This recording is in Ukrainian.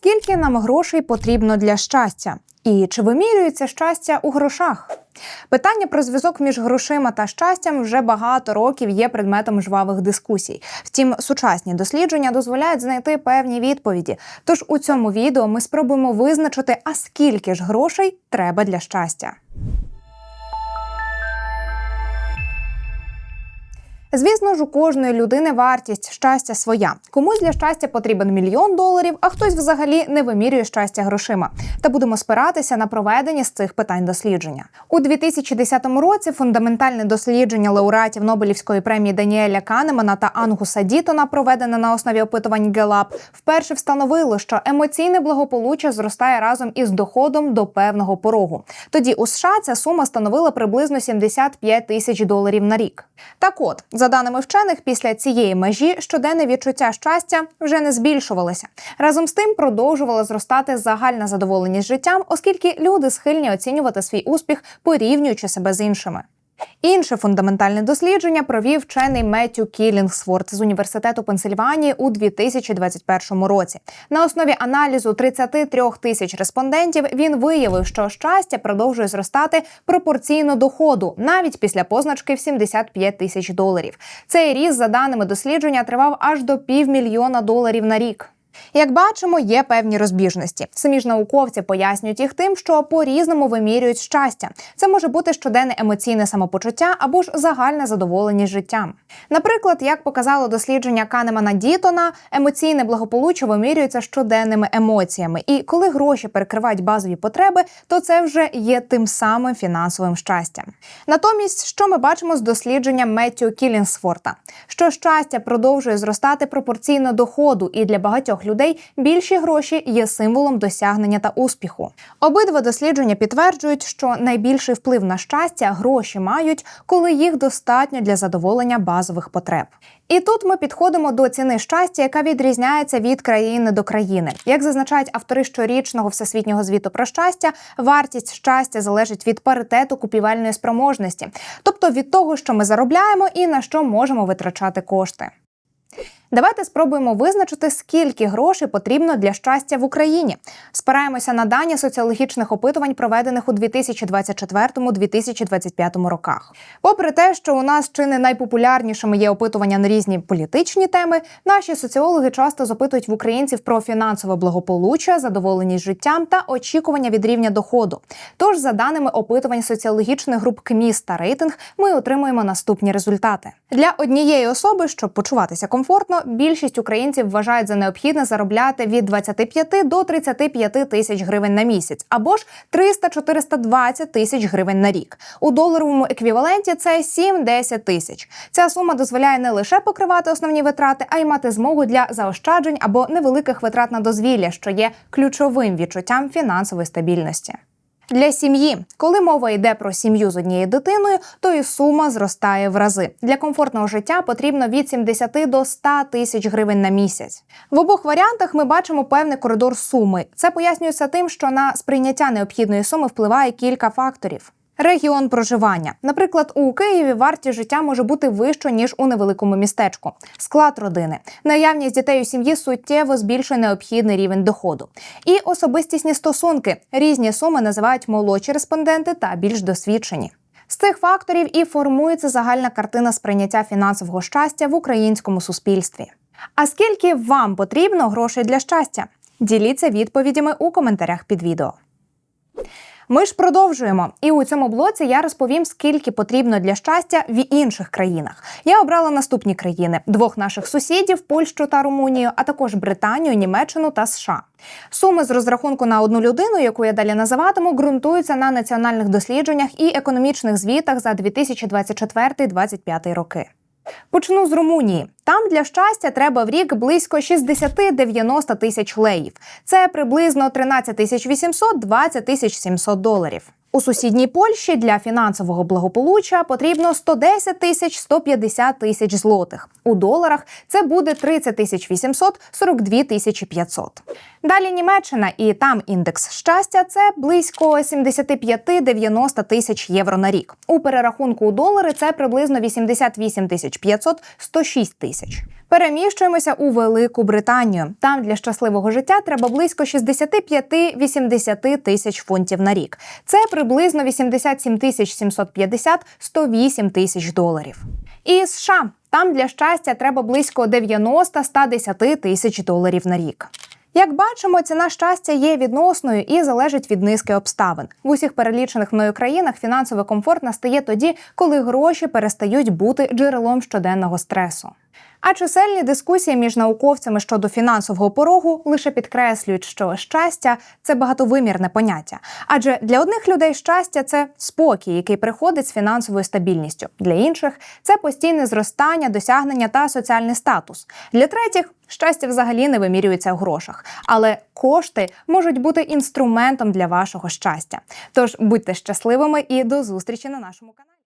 Скільки нам грошей потрібно для щастя? І чи вимірюється щастя у грошах? Питання про зв'язок між грошима та щастям вже багато років є предметом жвавих дискусій. Втім, сучасні дослідження дозволяють знайти певні відповіді. Тож у цьому відео ми спробуємо визначити, а скільки ж грошей треба для щастя. Звісно ж, у кожної людини вартість щастя своя. Комусь для щастя потрібен мільйон доларів, а хтось взагалі не вимірює щастя грошима. Та будемо спиратися на проведення з цих питань дослідження. У 2010 році фундаментальне дослідження лауреатів Нобелівської премії Даніеля Канемана та Ангуса Дітона, проведене на основі опитувань Гелап, вперше встановило, що емоційне благополуччя зростає разом із доходом до певного порогу. Тоді у США ця сума становила приблизно 75 тисяч доларів на рік. Так от, за даними вчених, після цієї межі щоденне відчуття щастя вже не збільшувалося. Разом з тим продовжувала зростати загальна задоволеність життям, оскільки люди схильні оцінювати свій успіх, порівнюючи себе з іншими. Інше фундаментальне дослідження провів вчений Меттю Кілінгсворт з університету Пенсильванії у 2021 році. На основі аналізу 33 тисяч респондентів він виявив, що щастя продовжує зростати пропорційно доходу навіть після позначки в 75 тисяч доларів. Цей ріст, за даними дослідження, тривав аж до півмільйона доларів на рік. Як бачимо, є певні розбіжності. Самі ж науковці пояснюють їх тим, що по-різному вимірюють щастя. Це може бути щоденне емоційне самопочуття або ж загальна задоволеність життям. Наприклад, як показало дослідження Канемана Дітона, емоційне благополуччя вимірюється щоденними емоціями. І коли гроші перекривають базові потреби, то це вже є тим самим фінансовим щастям. Натомість, що ми бачимо з дослідження Меттю Кілінсфорта, що щастя продовжує зростати пропорційно доходу, і для багатьох людей більші гроші є символом досягнення та успіху. Обидва дослідження підтверджують, що найбільший вплив на щастя гроші мають, коли їх достатньо для задоволення базових потреб. І тут ми підходимо до ціни щастя, яка відрізняється від країни до країни. Як зазначають автори щорічного всесвітнього звіту про щастя, вартість щастя залежить від паритету купівельної спроможності, тобто від того, що ми заробляємо і на що можемо витрачати кошти. Давайте спробуємо визначити, скільки грошей потрібно для щастя в Україні. Спираємося на дані соціологічних опитувань, проведених у 2024-2025 роках. Попри те, що у нас чи не найпопулярнішими є опитування на різні політичні теми, наші соціологи часто запитують в українців про фінансове благополуччя, задоволеність життям та очікування від рівня доходу. Тож, за даними опитувань соціологічних груп КМІС та рейтинг, ми отримуємо наступні результати для однієї особи, щоб почуватися комфортно більшість українців вважають за необхідне заробляти від 25 до 35 тисяч гривень на місяць, або ж 300-420 тисяч гривень на рік. У доларовому еквіваленті це 7-10 тисяч. Ця сума дозволяє не лише покривати основні витрати, а й мати змогу для заощаджень або невеликих витрат на дозвілля, що є ключовим відчуттям фінансової стабільності. Для сім'ї, коли мова йде про сім'ю з однією дитиною, то і сума зростає в рази. Для комфортного життя потрібно від 70 до 100 тисяч гривень на місяць. В обох варіантах ми бачимо певний коридор суми. Це пояснюється тим, що на сприйняття необхідної суми впливає кілька факторів. Регіон проживання, наприклад, у Києві вартість життя може бути вищою, ніж у невеликому містечку. Склад родини, наявність дітей у сім'ї суттєво збільшує необхідний рівень доходу. І особистісні стосунки різні суми називають молодші респонденти та більш досвідчені. З цих факторів і формується загальна картина сприйняття фінансового щастя в українському суспільстві. А скільки вам потрібно грошей для щастя? Діліться відповідями у коментарях під відео. Ми ж продовжуємо, і у цьому блоці я розповім, скільки потрібно для щастя в інших країнах. Я обрала наступні країни: двох наших сусідів Польщу та Румунію, а також Британію, Німеччину та США. Суми з розрахунку на одну людину, яку я далі називатиму, ґрунтуються на національних дослідженнях і економічних звітах за 2024-2025 роки. Почну з Румунії. Там для щастя треба в рік близько 60-90 тисяч леїв. Це приблизно 13 тисяч 800 20 тисяч 700 доларів. У сусідній Польщі для фінансового благополуччя потрібно 110 тисяч 150 тисяч злотих. У доларах це буде 30 тисяч 800 42 тисячі 500. Далі Німеччина, і там індекс щастя це близько 75-90 тисяч євро на рік. У перерахунку у долари це приблизно 88 тисяч 500 106 тисяч. Переміщуємося у Велику Британію. Там для щасливого життя треба близько 65-80 тисяч фунтів на рік. Це приблизно 87 тисяч 750 108 тисяч доларів. І США там для щастя треба близько 90-110 тисяч доларів на рік. Як бачимо, ціна щастя є відносною і залежить від низки обставин. В усіх перелічених мною країнах фінансовий комфорт настає тоді, коли гроші перестають бути джерелом щоденного стресу. А чисельні дискусії між науковцями щодо фінансового порогу лише підкреслюють, що щастя це багатовимірне поняття. Адже для одних людей щастя це спокій, який приходить з фінансовою стабільністю. Для інших це постійне зростання, досягнення та соціальний статус. Для третіх щастя взагалі не вимірюється в грошах, але кошти можуть бути інструментом для вашого щастя. Тож будьте щасливими і до зустрічі на нашому каналі.